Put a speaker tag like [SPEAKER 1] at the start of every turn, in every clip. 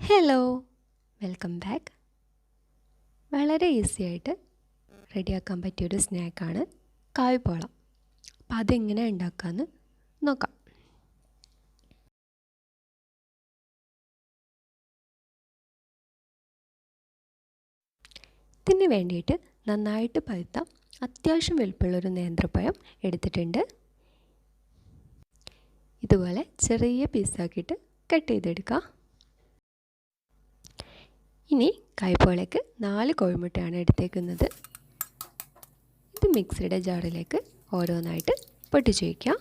[SPEAKER 1] Hello welcome back വളരെ easy ആയിട്ട് റെഡിയാക്കാൻ പറ്റിയൊരു സ്നാക്കാണ് കായ്പോളം അപ്പോൾ അതെങ്ങനെ ഉണ്ടാക്കാമെന്ന് നോക്കാം. ഇതിന് വേണ്ടിയിട്ട് നന്നായിട്ട് പഴുത്ത അത്യാവശ്യം വലുപ്പമുള്ളൊരു നേന്ത്രപ്പഴം എടുത്തിട്ടുണ്ട്. ഇതുപോലെ ചെറിയ പീസാക്കിയിട്ട് കട്ട് ചെയ്തെടുക്കുക ഇനി കൈപ്പോളേക്ക് നാല് കോഴിമുട്ടയാണ് എടുത്തേക്കുന്നത്. ഇത് മിക്സിയുടെ ജാറിലേക്ക് ഓരോന്നായിട്ട് പൊട്ടിച്ചു വയ്ക്കാം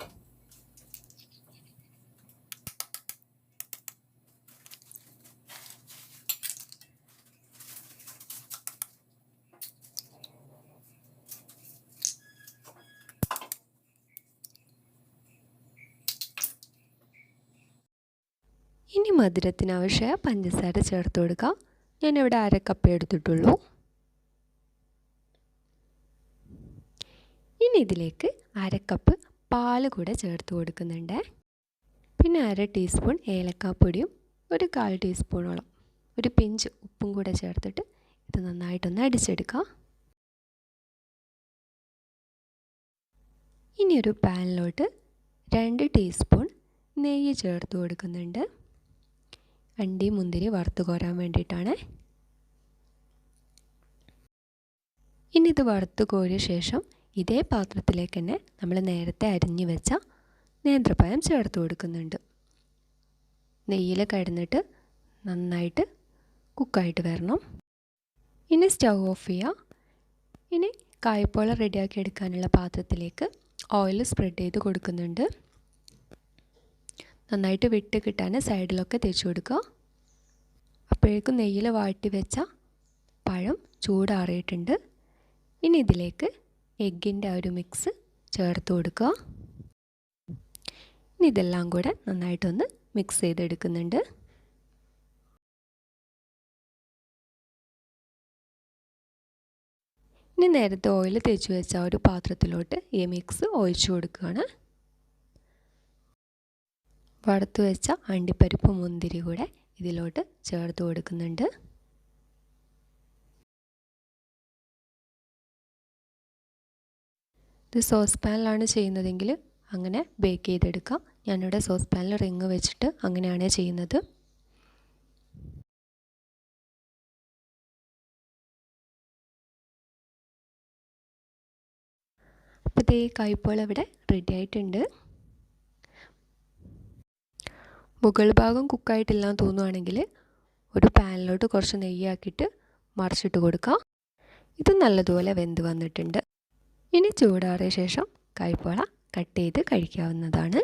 [SPEAKER 1] ഇനി മധുരത്തിനാവശ്യമായ പഞ്ചസാര ചേർത്ത് കൊടുക്കാം. ഞാനിവിടെ അര കപ്പ് എടുത്തിട്ടുള്ളൂ. ഇനി ഇതിലേക്ക് അര കപ്പ് പാൽ കൂടെ ചേർത്ത് കൊടുക്കുന്നുണ്ട്. പിന്നെ അര ടീസ്പൂൺ ഏലക്കാപ്പൊടിയും ഒരു കാൽ ടീസ്പൂണോളം ഒരു പിഞ്ച് ഉപ്പും കൂടെ ചേർത്തിട്ട് ഇത് നന്നായിട്ടൊന്ന് അടിച്ചെടുക്കാം. ഇനി ഒരു പാനിലോട്ട് രണ്ട് ടീസ്പൂൺ നെയ്യ് ചേർത്ത് കൊടുക്കുന്നുണ്ട്. അണ്ടി മുന്തിരി വറുത്ത് കോരാൻ വേണ്ടിയിട്ടാണ്. ഇനി ഇത് വറുത്ത് കോരിയ ശേഷം ഇതേ പാത്രത്തിലേക്ക് തന്നെ നമ്മൾ നേരത്തെ അരിഞ്ഞു വെച്ച നേന്ത്രപ്പഴം ചേർത്ത് കൊടുക്കുന്നുണ്ട്. നെയ്യിൽ കിടന്നിട്ട് നന്നായിട്ട് കുക്കായിട്ട് വരണം. ഇനി സ്റ്റൗ ഓഫ് ചെയ്യുക ഇനി കായ്പോള റെഡിയാക്കി എടുക്കാനുള്ള പാത്രത്തിലേക്ക് ഓയിൽ സ്പ്രെഡ് ചെയ്ത് കൊടുക്കുന്നുണ്ട്. നന്നായിട്ട് വിട്ട് കിട്ടാൻ സൈഡിലൊക്കെ തേച്ച് കൊടുക്കുക. അപ്പോഴേക്കും നെയ്യിൽ വാട്ടി വെച്ച പഴം ചൂടാറിയിട്ടുണ്ട്. ഇനി ഇതിലേക്ക് എഗ്ഗിന്റെ ഒരു മിക്സ് ചേർത്ത് കൊടുക്കുക. ഇനി ഇതെല്ലാം കൂടെ നന്നായിട്ടൊന്ന് മിക്സ് ചെയ്തെടുക്കുന്നുണ്ട്. ഇനി നേരത്തെ ഓയിൽ തേച്ച് വെച്ച ഒരു പാത്രത്തിലോട്ട് ഈ മിക്സ് ഒഴിച്ചു കൊടുക്കുകയാണ്. വറുത്ത് വെച്ച അണ്ടിപ്പരിപ്പ് മുന്തിരി കൂടെ ഇതിലോട്ട് ചേർത്ത് കൊടുക്കുന്നുണ്ട്. ഇത് സോസ് പാനിലാണ് ചെയ്യുന്നതെങ്കിൽ അങ്ങനെ ബേക്ക് ചെയ്തെടുക്കാം. ഞാനിവിടെ സോസ് പാനിൽ റിങ് വെച്ചിട്ട് അങ്ങനെയാണ് ചെയ്യുന്നത്. അപ്പോൾ ഇതേ കൈപ്പോൾ ഇവിടെ റെഡി ആയിട്ടുണ്ട്. മുകൾ ഭാഗം കുക്കായിട്ടില്ലാന്ന് തോന്നുവാണെങ്കിൽ ഒരു പാനിലോട്ട് കുറച്ച് നെയ്യാക്കിയിട്ട് മറിച്ചിട്ട് കൊടുക്കാം. ഇത് നല്ലതുപോലെ വെന്ത് വന്നിട്ടുണ്ട്. ഇനി ചൂടാറിയ ശേഷം കൈപ്പോള കട്ട് ചെയ്ത് കഴിക്കാവുന്നതാണ്.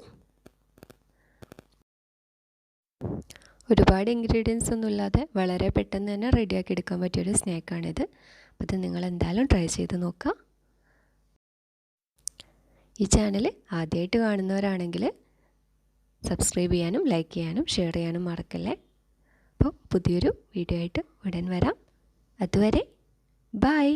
[SPEAKER 1] ഒരുപാട് ഇൻഗ്രീഡിയൻസ് ഒന്നും ഇല്ലാതെ വളരെ പെട്ടെന്ന് തന്നെ റെഡിയാക്കി എടുക്കാൻ പറ്റിയൊരു സ്നാക്കാണിത് അപ്പോൾ നിങ്ങൾ എന്തായാലും ട്രൈ ചെയ്ത് നോക്കുക. ഈ ചാനൽ ആദ്യമായിട്ട് കാണുന്നവരാണെങ്കിൽ സബ്സ്ക്രൈബ് ചെയ്യാനും ലൈക്ക് ചെയ്യാനും ഷെയർ ചെയ്യാനും മറക്കല്ലേ? അപ്പോൾ പുതിയൊരു വീഡിയോ ആയിട്ട് ഉടൻ വരാം. അതുവരെ ബായ്